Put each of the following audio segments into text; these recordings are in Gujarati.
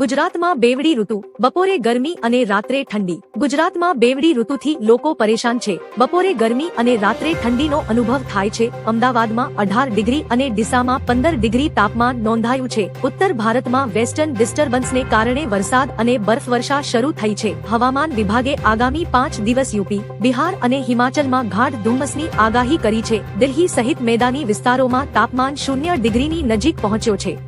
ગુજરાતમાં બેવડી ઋતુ, બપોરે ગરમી અને રાત્રે ઠંડી. ગુજરાતમાં બેવડી ઋતુથી લોકો પરેશાન છે. બપોરે ગરમી અને રાત્રે ઠંડીનો અનુભવ થાય છે. અમદાવાદમાં અઢાર ડિગ્રી અને ડીસામાં પંદર ડિગ્રી તાપમાન નોંધાયું છે. ઉત્તર ભારતમાં વેસ્ટર્ન ડિસ્ટર્બન્સને કારણે વરસાદ અને બરફવર્ષા શરૂ થઈ છે. હવામાન વિભાગે આગામી પાંચ દિવસ યુપી, બિહાર અને હિમાચલમાં ગાઢ ધુમ્મસની આગાહી કરી છે. દિલ્હી સહિત મેદાની વિસ્તારોમાં તાપમાન શૂન્ય ડિગ્રીની નજીક પહોંચ્યો છે.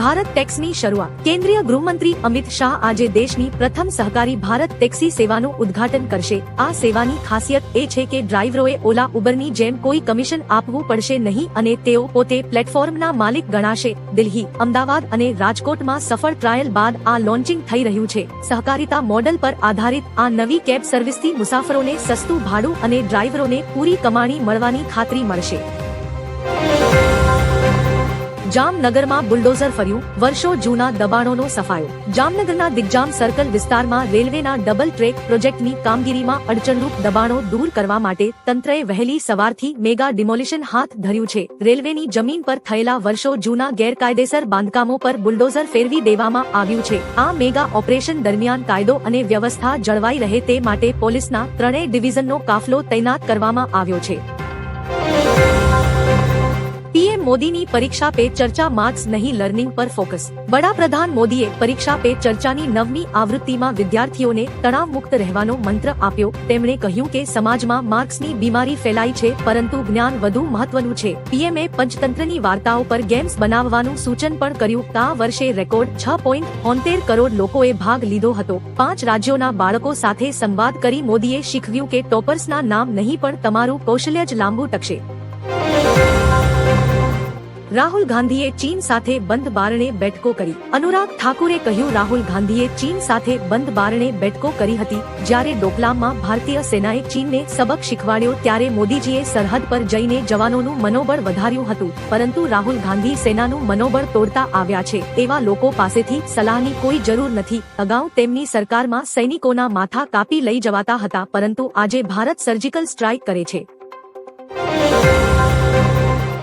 ભારત ટેક્સની શરૂઆત. કેન્દ્રીય ગૃહમંત્રી અમિત શાહ આજે દેશની પ્રથમ સહકારી ભારત ટેક્સી સેવાનું ઉદ્ઘાટન કરશે. આ સેવાની ખાસિયત એ છે કે ડ્રાઈવરોએ ઓલા ઉબરની જેમ કોઈ કમિશન આપવું પડશે નહીં અને તેઓ પોતે પ્લેટફોર્મના માલિક ગણાશે. દિલ્હી, અમદાવાદ અને રાજકોટમાં સફળ ટ્રાયલ બાદ આ લોન્ચિંગ થઈ રહ્યું છે. સહકારિતા મોડલ પર આધારિત આ નવી કેબ સર્વિસથી મુસાફરોને સસ્તું ભાડું અને ડ્રાઈવરોને પૂરી કમાણી મળવાની ખાતરી મળશે. જામનગરમાં બુલડોઝર ફર્યું, વર્ષો જૂના દબાણોનો સફાયો. જામનગરના દિગ્જામ સર્કલ વિસ્તારમાં રેલવેના ડબલ ટ્રેક પ્રોજેક્ટની કામગીરીમાં અડચણરૂપ દબાણો દૂર કરવા માટે તંત્રએ વહેલી સવારથી મેગા ડિમોલિશન હાથ ધર્યું છે. રેલવેની જમીન પર થયેલા વર્ષો જૂના ગેરકાયદેસર બાંધકામો પર બુલડોઝર ફેરવી દેવામાં આવ્યું છે. આ મેગા ઓપરેશન દરમિયાન કાયદો અને વ્યવસ્થા જળવાઈ રહે તે માટે પોલીસના ત્રણેય ડિવિઝનનો કાફલો તૈનાત કરવામાં આવ્યો છે. પીએમ મોદીની પરીક્ષા પે ચર્ચા માર્ક્સ નહીં લર્નિંગ પર ફોકસ. વડાપ્રધાન મોદીએ પરીક્ષા પે ચર્ચાની નવમી આવૃત્તિમાં વિદ્યાર્થીઓને તણાવ મુક્ત રહેવાનો મંત્ર આપ્યો. તેમણે કહ્યું કે સમાજમાં માર્ક્સની બીમારી ફેલાઈ છે, પરંતુ જ્ઞાન વધુ મહત્વનું છે. પીએમએ પંચતંત્રની વાર્તાઓ પર ગેમ્સ બનાવવાનું સૂચન પણ કર્યું. આ વર્ષે રેકોર્ડ છ પોઈન્ટ હોન્તેર કરોડ લોકોએ ભાગ લીધો હતો. પાંચ રાજ્યોના બાળકો સાથે સંવાદ કરી મોદીએ શીખવ્યું કે ટોપર્સના નામ નહીં પણ તમારું કૌશલ્ય જ લાંબુ ટકશે. રાહુલ ગાંધીએ ચીન સાથે બંધ બારણે બેઠકો કરી. અનુરાગ ઠાકુરે કહ્યું, રાહુલ ગાંધીએ ચીન સાથે બંધ બારણે બેઠકો કરી હતી. જ્યારે ડોકલામમાં ભારતીય સેનાએ ચીનને સબક શીખવાડ્યો, ત્યારે મોદીજીએ સરહદ પર જઈને જવાનોનું મનોબળ વધાર્યું હતું. પરંતુ રાહુલ ગાંધી સેનાનું મનોબળ તોડતા આવ્યા છે. એવા લોકો પાસેથી સલાહની કોઈ જરૂર નથી. અગાઉ તેમની સરકારમાં સૈનિકોના માથા કાપી લઈ જવાતા હતા, પરંતુ આજે ભારત સર્જિકલ સ્ટ્રાઇક કરે છે.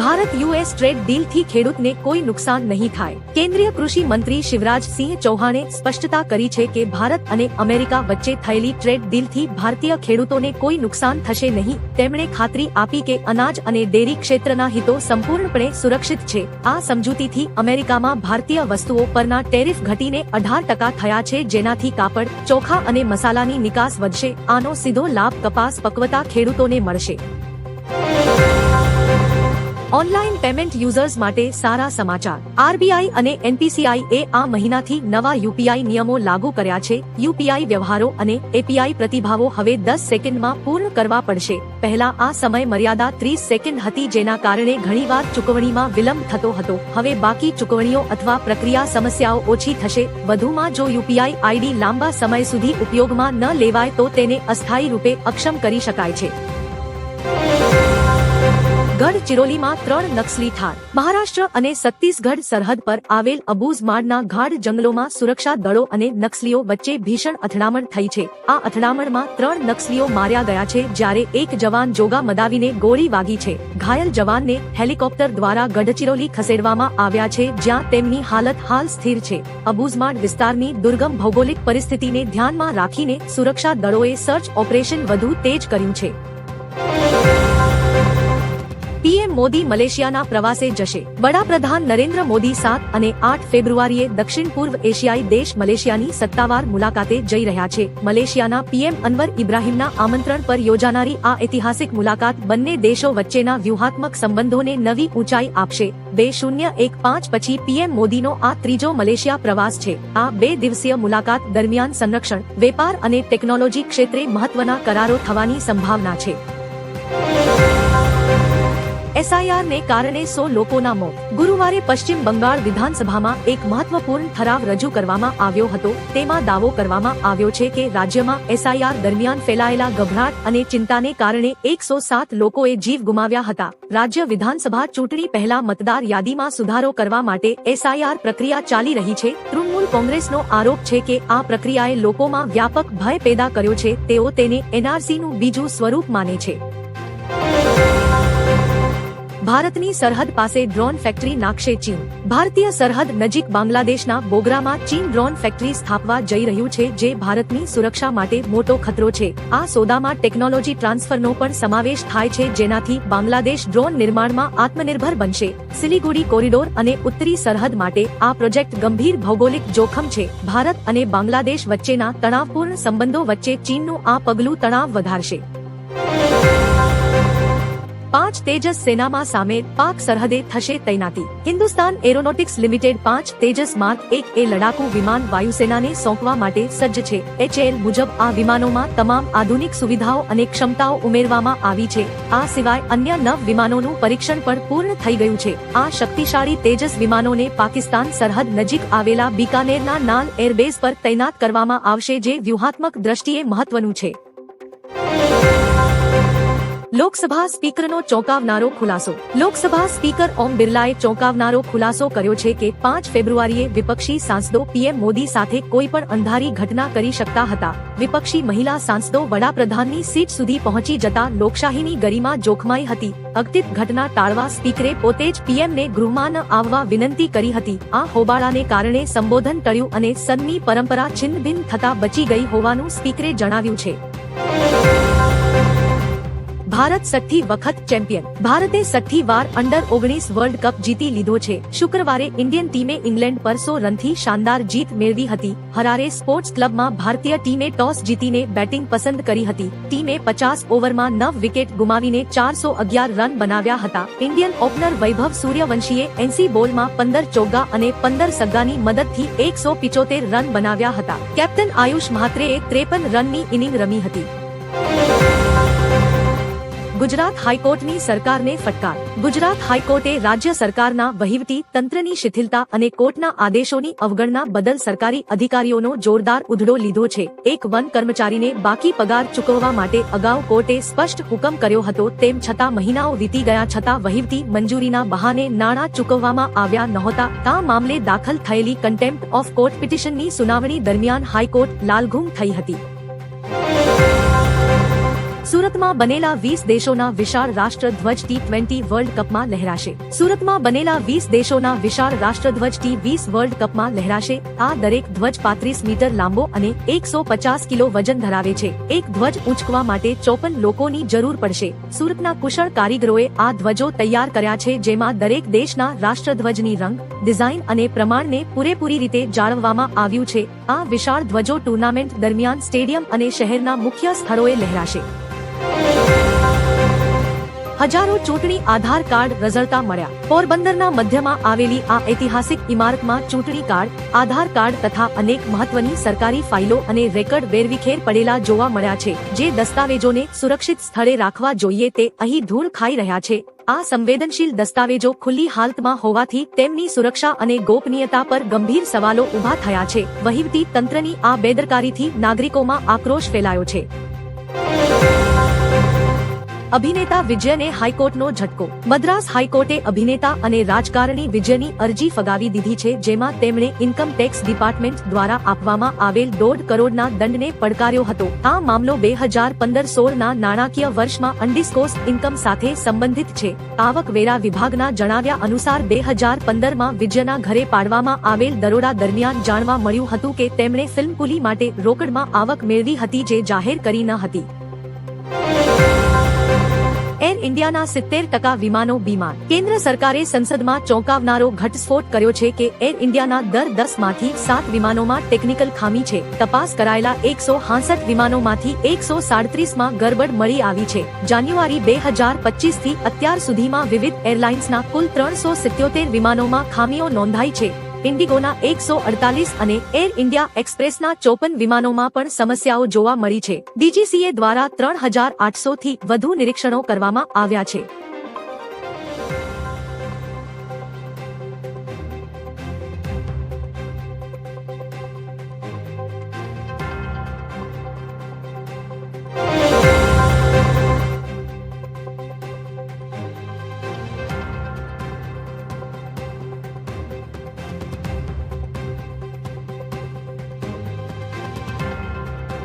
ભારત યુએસ ટ્રેડ ડીલથી ખેડૂતને કોઈ નુકસાન નહીં થાય. કેન્દ્રીય કૃષિ મંત્રી શિવરાજ સિંહ ચૌહાણે સ્પષ્ટતા કરી છે કે ભારત અને અમેરિકા વચ્ચે થયેલી ટ્રેડ ડીલથી ભારતીય ખેડૂતોને કોઈ નુકસાન થશે નહીં. તેમણે ખાતરી આપી કે અનાજ અને ડેરી ક્ષેત્રના હિતો સંપૂર્ણપણે સુરક્ષિત છે. આ સમજૂતીથી અમેરિકામાં ભારતીય વસ્તુઓ પરના ટેરિફ ઘટીને અઢાર ટકા થયા છે, જેનાથી કાપડ, ચોખા અને મસાલાની નિકાસ વધશે. આનો સીધો લાભ કપાસ, પકવતા ખેડૂતોને મળશે. ઓનલાઈન પેમેન્ટ યુઝર્સ માટે સારા સમાચાર. આરબીઆઈ અને એનપીસીઆઈ એ આ મહિનાથી નવા યુપીઆઈ નિયમો લાગુ કર્યા છે. યુપીઆઈ વ્યવહારો અને એપીઆઈ પ્રતિભાવો હવે દસ સેકન્ડમાં પૂર્ણ કરવા પડશે. પહેલા આ સમય મર્યાદા ત્રીસ સેકન્ડ હતી જેના કારણે ઘણીવાર ચૂકવણીમાં વિલંબ થતો હતો. હવે બાકી ચૂકવણીઓ અથવા પ્રક્રિયા સમસ્યાઓ ઓછી થશે. વધુમાં જો યુપીઆઈ આઈડી લાંબા સમય સુધી ઉપયોગમાં ન લેવાય તો તેને અસ્થાયી રૂપે અક્ષમ કરી શકાય છે. ગઢચિરોલીમાં ત્રણ નક્સલી ઠાર. મહારાષ્ટ્ર અને છત્તીસગઢ સરહદ પર આવેલ અબુઝમાડના ગાઢ જંગલોમાં સુરક્ષા દળો અને નક્સલીઓ વચ્ચે ભીષણ અથડામણ થઈ છે. આ અથડામણમાં ત્રણ નક્સલીઓ માર્યા ગયા છે જ્યારે એક જવાન જોગા મદાવીને ગોળી વાગી છે. ઘાયલ જવાનને હેલિકોપ્ટર દ્વારા ગઢચિરોલી ખસેડવામાં આવ્યા છે જ્યાં તેમની હાલત હાલ સ્થિર છે. અબુઝમાડ વિસ્તારની દુર્ગમ ભૌગોલિક પરિસ્થિતિને ધ્યાનમાં રાખીને સુરક્ષા દળોએ સર્ચ ઓપરેશન વધુ તેજ કર્યું છે. પીએમ મોદી મલેશિયાના પ્રવાસે જશે. વડાપ્રધાન નરેન્દ્ર મોદી સાત અને આઠ ફેબ્રુઆરીએ દક્ષિણ પૂર્વ એશિયાઈ દેશ મલેશિયાની સત્તાવાર મુલાકાતે જઈ રહ્યા છે. મલેશિયાના પીએમ અનવર ઇબ્રાહીમના આમંત્રણ પર યોજાનારી આ ઐતિહાસિક મુલાકાત બંને દેશો વચ્ચેના વ્યૂહાત્મક સંબંધોને નવી ઊંચાઈ આપશે. બે શૂન્ય એક પાંચ પછી પીએમ મોદીનો આ ત્રીજો મલેશિયા પ્રવાસ છે. આ બે દિવસીય મુલાકાત દરમિયાન સંરક્ષણ, વેપાર અને ટેકનોલોજી ક્ષેત્રે મહત્વના કરારો થવાની સંભાવના છે. એસઆઈઆર ને કારણે સો લોકોના મોત. ગુરુવારે પશ્ચિમ બંગાળ વિધાનસભામાં એક મહત્વપૂર્ણ ઠરાવ રજૂ કરવામાં આવ્યો હતો. તેમાં દાવો કરવામાં આવ્યો છે કે રાજ્યમાં એસઆઈઆર દરમિયાન ફેલાયેલા ગભરાટ અને ચિંતાને કારણે એકસો સાત લોકોએ જીવ ગુમાવ્યા હતા. રાજ્ય વિધાનસભા ચૂંટણી પહેલા મતદાર યાદીમાં સુધારો કરવા માટે એસઆઈઆર પ્રક્રિયા ચાલી રહી છે. તૃણમૂલ કોંગ્રેસનો આરોપ છે કે આ પ્રક્રિયાએ લોકોમાં વ્યાપક ભય પેદા કર્યો છે. તેઓ તેને એનઆરસીનું બીજું સ્વરૂપ માને છે. ભારતની સરહદ પાસે ડ્રોન ફેક્ટરી નાખશે ચીન. ભારતીય સરહદ નજીક બાંગ્લાદેશના બોગરામાં ચીન ડ્રોન ફેક્ટરી સ્થાપવા જઈ રહ્યું છે, જે ભારતની સુરક્ષા માટે મોટો ખતરો છે. આ સોદામાં ટેકનોલોજી ટ્રાન્સફરનો પણ સમાવેશ થાય છે, જેનાથી બાંગ્લાદેશ ડ્રોન નિર્માણમાં આત્મનિર્ભર બનશે. સિલિગુડી કોરિડોર અને ઉત્તરી સરહદ માટે આ પ્રોજેક્ટ ગંભીર ભૌગોલિક જોખમ છે. ભારત અને બાંગ્લાદેશ વચ્ચેના તણાવપૂર્ણ સંબંધો વચ્ચે ચીનનું આ પગલું તણાવ વધારશે. પાંચ તેજસ સેનામાં સામે પાક સરહદે થશે તૈનાતી. હિન્દુસ્તાન એરોનોટિક્સ લિમિટેડ પાંચ તેજસ માર્ક એક એ લડાકુ વિમાન વાયુસેનાને સોંપવા માટે સજ્જ છે. એચએલ મુજબ આ વિમાનોમાં તમામ આધુનિક સુવિધાઓ અને ક્ષમતાઓ ઉમેરવામાં આવી છે. આ સિવાય અન્ય નવ વિમાનોનું પરીક્ષણ પણ પૂર્ણ થઈ ગયું છે. આ શક્તિશાળી તેજસ વિમાનોને પાકિસ્તાન સરહદ નજીક આવેલા બીકાનેરના નાલ એરબેઝ પર તૈનાત કરવામાં આવશે જે વ્યૂહાત્મક દ્રષ્ટિએ મહત્વનું છે. લોકસભા સ્પીકરનો ચોંકાવનારો ખુલાસો. લોકસભા સ્પીકર ઓમ બિરલાએ ચોંકાવનારો ખુલાસો કર્યો છે કે પાંચ ફેબ્રુઆરીએ વિપક્ષી સાંસદો પીએમ મોદી સાથે કોઈ પણ અંધારી ઘટના કરી શકતા હતા. વિપક્ષી મહિલા સાંસદો વડાપ્રધાનની સીટ સુધી પહોંચી જતા લોકશાહીની ગરિમા જોખમાઈ હતી. અગતિત ઘટના ટાળવા સ્પીકરે પોતે જ પીએમને ગૃહમાં ન આવવા વિનંતી કરી હતી. આ હોબાળાને કારણે સંબોધન ટળ્યું અને સનની પરંપરા છિન્નભિન્ન થતા બચી ગઈ હોવાનું સ્પીકરે જણાવ્યું છે. ભારત સઠ્ઠી વખત ચેમ્પિયન. ભારતે સઠ્ઠી વાર અંડર ઓગણીસ વર્લ્ડ કપ જીતી લીધો છે. શુક્રવારે ઇન્ડિયન ટીમે ઇંગ્લેન્ડ પર સો રનથી શાનદાર જીત મેળવી હતી. હરારે સ્પોર્ટ્સ ક્લબમાં ભારતીય ટીમે ટોસ જીતીને બેટિંગ પસંદ કરી હતી. ટીમે પચાસ ઓવરમાં નવ વિકેટ ગુમાવીને ચારસો અગિયાર રન બનાવ્યા હતા. ઇન્ડિયન ઓપનર વૈભવ સૂર્યવંશીએ એનસી બોલમાં પંદર ચોગ્ગા અને પંદર સગ્ગાની મદદથી એકસો પિચોતેર રન બનાવ્યા હતા. કેપ્ટન આયુષ મહાત્રેએ ત્રેપન રનની ઇનિંગ રમી હતી. ગુજરાત હાઈકોર્ટની સરકારને ફટકાર. ગુજરાત હાઈકોર્ટે રાજ્ય સરકારના વહીવટી તંત્રની શિથિલતા અને કોર્ટના આદેશોની અવગણના બદલ સરકારી અધિકારીઓનો જોરદાર ઉધડો લીધો છે. એક વન કર્મચારીને બાકી પગાર ચૂકવવા માટે અગાઉ કોર્ટે સ્પષ્ટ હુકમ કર્યો હતો, તેમ છતાં મહિનાઓ વીતી ગયા છતાં વહીવટી મંજૂરીના બહાને નાણાં ચૂકવવામાં આવ્યા નહોતા. આ મામલે દાખલ થયેલી કન્ટેમ્પ્ટ ઓફ કોર્ટ પિટિશનની સુનાવણી દરમિયાન હાઈકોર્ટ લાલઘૂમ થઈ હતી. સુરતમાં બનેલા વીસ દેશોના વિશાળ રાષ્ટ્રધ્વજ ટી ટ્વેન્ટી વર્લ્ડ કપમાં લહેરાશે. સુરતમાં બનેલા વીસ દેશોના વિશાળ રાષ્ટ્રધ્વજ ટી વીસ વર્લ્ડ કપમાં લહેરાશે. આ દરેક ધ્વજ પાંત્રીસ મીટર લાંબો અને એકસો પચાસ કિલો વજન ધરાવે છે. એક ધ્વજ ઊંચકવા માટે ચોપન લોકોની જરૂર પડશે. સુરતના કુશળ કારીગરોએ આ ધ્વજો તૈયાર કર્યા છે, જેમાં દરેક દેશના રાષ્ટ્રધ્વજની રંગ, ડિઝાઇન અને પ્રમાણને પૂરેપૂરી રીતે જાળવવામાં આવ્યું છે. આ વિશાળ ધ્વજો ટુર્નામેન્ટ દરમિયાન સ્ટેડિયમ અને શહેરના મુખ્ય સ્થળોએ લહેરાશે. હજારો ચૂંટણી આધાર કાર્ડ રઝળતા મળ્યા. પોરબંદરના મધ્યમાં આવેલી આ ઐતિહાસિક ઇમારતમાં ચૂંટણી કાર્ડ, આધાર કાર્ડ તથા અનેક મહત્વની સરકારી ફાઇલો અને રેકર્ડ વેરવિખેર પડેલા જોવા મળ્યા છે. જે દસ્તાવેજોને સુરક્ષિત સ્થળે રાખવા જોઈએ તે અહીં ધૂળ ખાઈ રહ્યા છે. આ સંવેદનશીલ દસ્તાવેજો ખુલ્લી હાલતમાં હોવાથી તેમની સુરક્ષા અને ગોપનીયતા પર ગંભીર સવાલો ઊભા થયા છે. વહીવટી તંત્રની આ બેદરકારીથી નાગરિકોમાં આક્રોશ ફેલાયો છે. અભિનેતા વિજયને હાઈકોર્ટનો ઝટકો. મદ્રાસ હાઈકોર્ટે અભિનેતા અને રાજકારણી વિજયની અરજી ફગાવી દીધી છે, જેમાં તેમણે ઇન્કમ ટેક્સ ડિપાર્ટમેન્ટ દ્વારા આપવામાં આવેલ દોઢ કરોડના દંડને પડકાર્યો હતો. આ મામલો બે હજાર પંદર સોળના નાણાકીય વર્ષમાં અનડિસ્કોસ ઇન્કમ સાથે સંબંધિત છે. આવકવેરા વિભાગના જણાવ્યા અનુસાર બે હજાર પંદરમાં વિજયના ઘરે પાડવામાં આવેલ દરોડા દરમિયાન જાણવા મળ્યું હતું કે તેમણે ફિલ્મકુલી માટે રોકડમાં આવક મેળવી હતી જે જાહેર કરી ન હતી. ઇન્ડિયાના સિત્તેર ટકા વિમાનો બીમાર. કેન્દ્ર સરકારે સંસદમાં ચોંકાવનારો ઘટસ્ફોટ કર્યો છે કે એર ઇન્ડિયાના દર દસમાંથી સાત વિમાનોમાં ટેકનિકલ ખામી છે. તપાસ કરાયેલા એકસો હાસઠ વિમાનોમાંથી એકસો સાડત્રીસમાં ગરબડ મળી આવી છે. જાન્યુઆરી બે હજાર પચીસથી અત્યાર સુધીમાં વિવિધ એરલાઇન્સના કુલ ત્રણસો સિત્યોતેર વિમાનોમાં ખામીઓ નોંધાઈ છે. ઇન્ડિગોના એકસો અડતાલીસ અને એર ઇન્ડિયા એક્સપ્રેસના ચોપન વિમાનોમાં પણ સમસ્યાઓ જોવા મળી છે. ડીજીસીએ દ્વારા ત્રણ હજાર આઠસો થી વધુ નિરીક્ષણો કરવામાં આવ્યા છે.